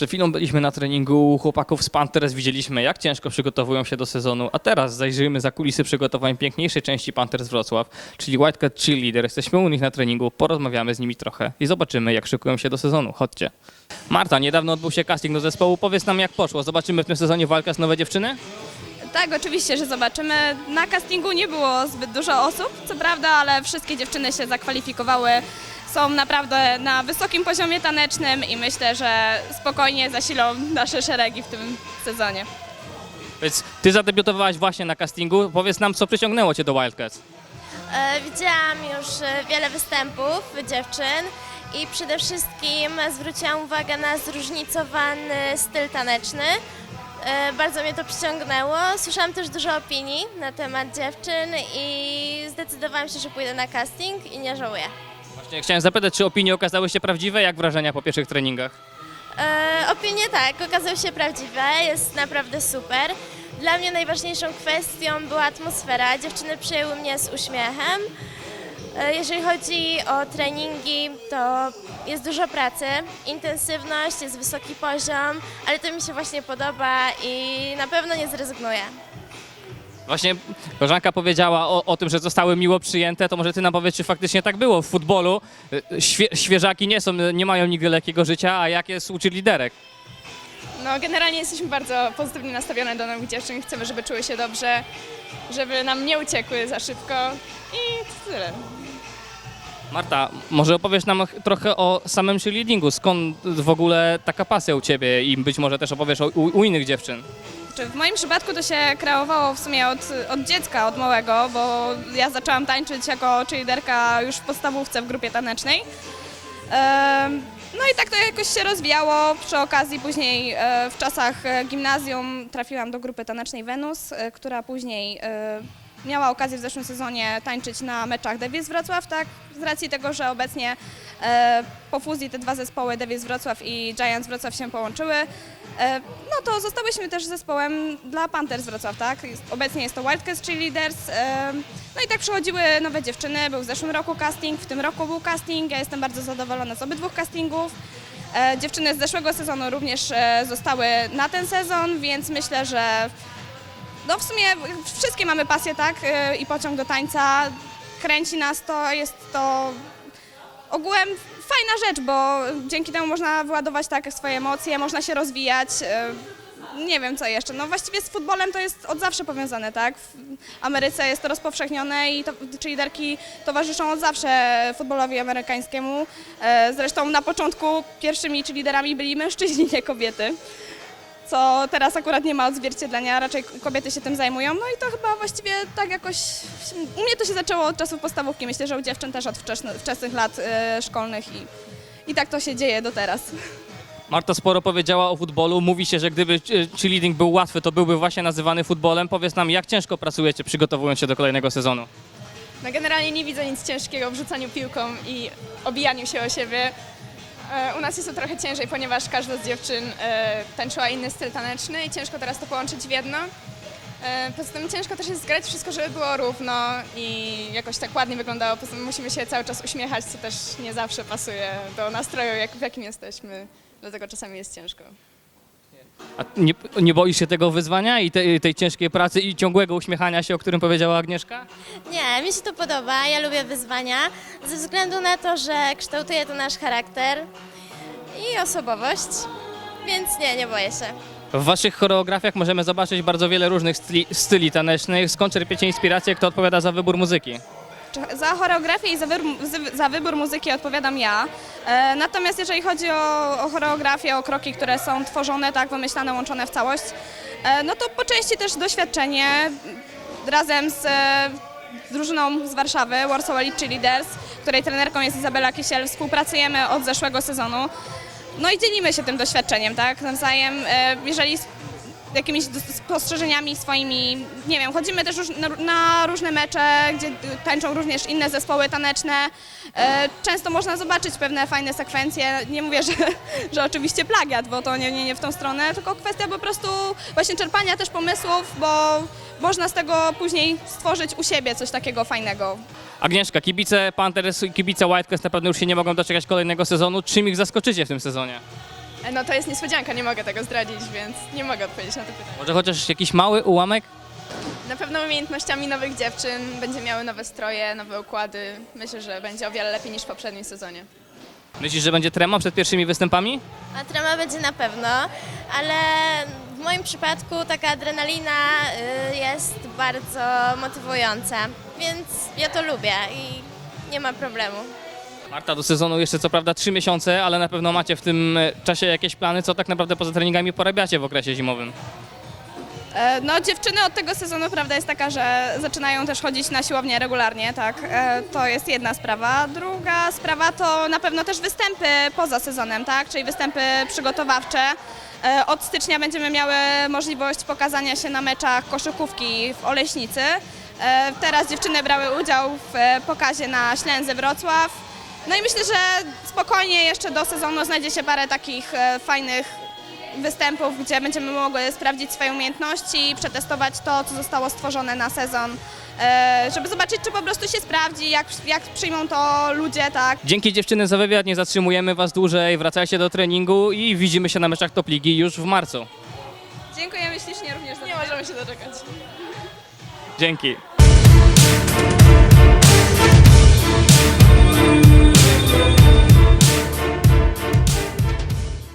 Przed chwilą byliśmy na treningu chłopaków z Panthers, widzieliśmy jak ciężko przygotowują się do sezonu, a teraz zajrzyjmy za kulisy przygotowań piękniejszej części Panthers Wrocław, czyli Whitecat Cheerleader. Jesteśmy u nich na treningu, porozmawiamy z nimi trochę i zobaczymy jak szykują się do sezonu. Chodźcie. Marta, niedawno odbył się casting do zespołu, powiedz nam jak poszło. Zobaczymy w tym sezonie walkę z nowe dziewczyny? Tak, oczywiście, że zobaczymy. Na castingu nie było zbyt dużo osób, co prawda, ale wszystkie dziewczyny się zakwalifikowały. Są naprawdę na wysokim poziomie tanecznym i myślę, że spokojnie zasilą nasze szeregi w tym sezonie. Więc ty zadebiutowałaś właśnie na castingu, powiedz nam co przyciągnęło cię do Wildcats. E, Widziałam już e, wiele występów dziewczyn i przede wszystkim zwróciłam uwagę na zróżnicowany styl taneczny. E, Bardzo mnie to przyciągnęło. Słyszałam też dużo opinii na temat dziewczyn i zdecydowałam się, że pójdę na casting i nie żałuję. Właśnie chciałem zapytać, czy opinie okazały się prawdziwe, jak wrażenia po pierwszych treningach? E, opinie tak, okazały się prawdziwe, jest naprawdę super. Dla mnie najważniejszą kwestią była atmosfera. Dziewczyny przyjęły mnie z uśmiechem. E, jeżeli chodzi o treningi, to jest dużo pracy, intensywność, jest wysoki poziom, ale to mi się właśnie podoba i na pewno nie zrezygnuję. Właśnie koleżanka powiedziała o, o tym, że zostały miło przyjęte, to może ty nam powiedz, czy faktycznie tak było w futbolu. Świe, świeżaki nie są, nie mają nigdy lekkiego życia, a jak jest u liderek? No, generalnie jesteśmy bardzo pozytywnie nastawione do nowych dziewczyn. Chcemy, żeby czuły się dobrze, żeby nam nie uciekły za szybko i tyle. Marta, może opowiesz nam ch- trochę o samym cheerleadingu, skąd w ogóle taka pasja u ciebie i być może też opowiesz o, u, u innych dziewczyn. Czy w moim przypadku to się kreowało w sumie od, od dziecka, od małego, bo ja zaczęłam tańczyć jako cheerleaderka już w podstawówce w grupie tanecznej. No i tak to jakoś się rozwijało. Przy okazji później e, w czasach e, gimnazjum trafiłam do grupy tanecznej Wenus, e, która później miała okazję w zeszłym sezonie tańczyć na meczach Dewiec Wrocław, tak? Z racji tego, że obecnie e, po fuzji te dwa zespoły Dewiec Wrocław i Giants Wrocław się połączyły, e, no to zostałyśmy też zespołem dla Panthers Wrocław, tak? Obecnie jest to Wildcats Cheerleaders. E, no i tak przychodziły nowe dziewczyny, był w zeszłym roku casting, w tym roku był casting, ja jestem bardzo zadowolona z obydwu castingów. E, dziewczyny z zeszłego sezonu również e, zostały na ten sezon, więc myślę, że no w sumie wszystkie mamy pasję, tak? E, I pociąg do tańca. Kręci nas to, jest to ogółem fajna rzecz, bo dzięki temu można wyładować tak swoje emocje, można się rozwijać. e, Nie wiem co jeszcze. No właściwie z futbolem to jest od zawsze powiązane, tak? W Ameryce jest to rozpowszechnione i to, liderki towarzyszą od zawsze futbolowi amerykańskiemu. E, Zresztą na początku pierwszymi czy liderami byli mężczyźni, nie kobiety. Co teraz akurat nie ma odzwierciedlenia, raczej kobiety się tym zajmują. No i to chyba właściwie tak jakoś. U mnie to się zaczęło od czasów podstawówki. Myślę, że u dziewczyn też od wczesny, wczesnych lat e, szkolnych i, i tak to się dzieje do teraz. Marta sporo powiedziała o futbolu, mówi się, że gdyby y, cheerleading był łatwy, to byłby właśnie nazywany futbolem. Powiedz nam, jak ciężko pracujecie przygotowując się do kolejnego sezonu? No, generalnie nie widzę nic ciężkiego w rzucaniu piłką i obijaniu się o siebie. E, U nas jest to trochę ciężej, ponieważ każda z dziewczyn e, tańczyła inny styl taneczny i ciężko teraz to połączyć w jedno. E, Poza tym ciężko też jest zgrać wszystko, żeby było równo i jakoś tak ładnie wyglądało. Poza tym musimy się cały czas uśmiechać, co też nie zawsze pasuje do nastroju, jak, w jakim jesteśmy. Dlatego czasami jest ciężko. A nie, nie boisz się tego wyzwania i tej, tej ciężkiej pracy i ciągłego uśmiechania się, o którym powiedziała Agnieszka? Nie, mi się to podoba, ja lubię wyzwania, ze względu na to, że kształtuje to nasz charakter i osobowość, więc nie, nie boję się. W waszych choreografiach możemy zobaczyć bardzo wiele różnych styli, styli tanecznych. Skąd czerpiecie inspirację? Kto odpowiada za wybór muzyki? Za choreografię i za wybór, za wybór muzyki odpowiadam ja. E, natomiast jeżeli chodzi o, o choreografię, o kroki, które są tworzone, tak, wymyślane, łączone w całość, e, no to po części też doświadczenie razem z e, drużyną z Warszawy, Warsaw Elite Cheerleaders, której trenerką jest Izabela Kisiel, współpracujemy od zeszłego sezonu. No i dzielimy się tym doświadczeniem, tak, nawzajem. Jeżeli jakimiś spostrzeżeniami swoimi, nie wiem, chodzimy też na, różne mecze, gdzie tańczą również inne zespoły taneczne. E, często można zobaczyć pewne fajne sekwencje. Nie mówię, że, że oczywiście plagiat, bo to nie, nie, nie w tą stronę, tylko kwestia po prostu właśnie czerpania też pomysłów, bo można z tego później stworzyć u siebie coś takiego fajnego. Agnieszka, kibice Panthers i kibice Whitecast na pewno już się nie mogą doczekać kolejnego sezonu. Czym ich zaskoczycie w tym sezonie? E, No to jest niespodzianka, nie mogę tego zdradzić, więc nie mogę odpowiedzieć na to pytanie. Może chociaż jakiś mały ułamek? Na pewno umiejętnościami nowych dziewczyn, będzie miały nowe stroje, nowe układy. Myślę, że będzie o wiele lepiej niż w poprzednim sezonie. Myślisz, że będzie trema przed pierwszymi występami? A trema będzie na pewno, ale w moim przypadku taka adrenalina y, jest bardzo motywująca, więc ja to lubię i nie ma problemu. Marta, do sezonu jeszcze co prawda trzy miesiące, ale na pewno macie w tym e, czasie jakieś plany, co tak naprawdę poza treningami porabiacie w okresie zimowym. E, No dziewczyny od tego sezonu prawda jest taka, że zaczynają też chodzić na siłownię regularnie, tak. E, To jest jedna sprawa. Druga sprawa to na pewno też występy poza sezonem, tak, czyli występy przygotowawcze. Od stycznia będziemy miały możliwość pokazania się na meczach koszykówki w Oleśnicy. Teraz dziewczyny brały udział w pokazie na Ślęzy Wrocław. No i myślę, że spokojnie jeszcze do sezonu znajdzie się parę takich e, fajnych występów, gdzie będziemy mogły sprawdzić swoje umiejętności i przetestować to, co zostało stworzone na sezon, e, żeby zobaczyć, czy po prostu się sprawdzi, jak, jak przyjmą to ludzie, tak. Dzięki dziewczyny za wywiad, nie zatrzymujemy was dłużej, wracajcie do treningu i widzimy się na meczach Top Ligi już w marcu. Dziękujemy ślicznie również za Nie możemy się doczekać. Dzięki. Thank you.